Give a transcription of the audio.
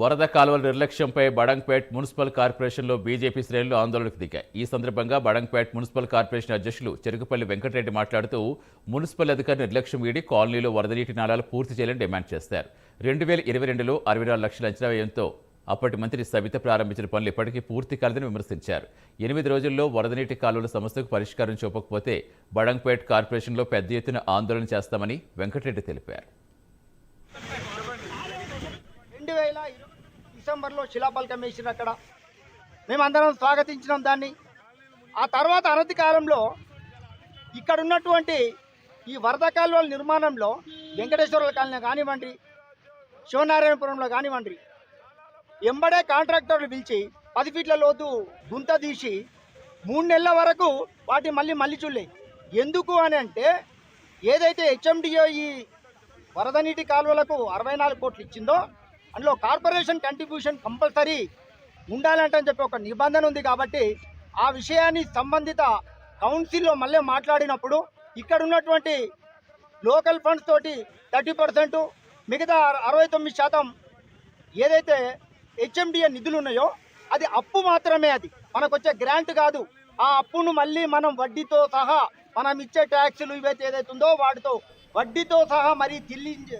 వరద కాలువల నిర్లక్ష్యంపై బడంగ్పేట్ మున్సిపల్ కార్పొరేషన్లో బీజేపీ శ్రేణులు ఆందోళనకు దిగాయి. ఈ సందర్భంగా బడంగ్పేట్ మున్సిపల్ కార్పొరేషన్ అధ్యక్షులు చెరుకుపల్లి వెంకటరెడ్డి మాట్లాడుతూ మున్సిపల్ అధికారి నిర్లక్ష్యం వీడి కాలనీలో వరద నీటి నాళాలు పూర్తి చేయాలని డిమాండ్ చేశారు రెండు వేల ఇరవై రెండులో అరవై నాలుగు లక్షల అంచనా వ్యయంతో అప్పటి మంత్రి సవిత ప్రారంభించిన పనులు ఇప్పటికీ పూర్తి కాలేదని విమర్శించారు. ఎనిమిది రోజుల్లో వరద నీటి కాలువల సమస్యకు పరిష్కారం చూపకపోతే బడంగ్పేట్ కార్పొరేషన్లో పెద్ద ఎత్తున ఆందోళన చేస్తామని వెంకటరెడ్డి తెలిపారు రెండు వేల ఇరవై డిసెంబర్లో శిలాఫలకం వేసిన అక్కడ. మేమందరం స్వాగతించినాం దాన్ని. ఆ తర్వాత అనతి కాలంలో ఇక్కడ ఉన్నటువంటి ఈ వరద కాలువల నిర్మాణంలో వెంకటేశ్వరుల కాలనీ కానివ్వండి శివనారాయణపురంలో కానివ్వండి ఎంబడే కాంట్రాక్టర్లు పిలిచి పది ఫీట్ల లోతు గుంత తీసి మూడు నెలల వరకు వాటి మళ్ళీ మళ్ళీ చూడలే ఎందుకు అని అంటే ఏదైతే హెచ్ఎండిఓ ఈ వరద నీటి కాలువలకు అరవై నాలుగు కోట్లు ఇచ్చిందో అందులో కార్పొరేషన్ కంట్రిబ్యూషన్ కంపల్సరీ ఉండాలంటని అని చెప్పి ఒక నిబంధన ఉంది కాబట్టి ఆ విషయాన్ని సంబంధిత కౌన్సిల్లో మళ్ళీ మాట్లాడినప్పుడు ఇక్కడ ఉన్నటువంటి లోకల్ ఫండ్స్ తోటి థర్టీ పర్సెంట్ మిగతా అరవై తొమ్మిది శాతం ఏదైతే హెచ్ఎండిఏ నిధులు ఉన్నాయో అది అప్పు మాత్రమే అది. మనకు వచ్చే గ్రాంట్ కాదు. ఆ అప్పును మళ్ళీ మనం వడ్డీతో సహా మనం ఇచ్చే ట్యాక్సులు ఇవైతే ఏదైతే ఉందో వాటితో వడ్డీతో సహా మరి చెల్లించే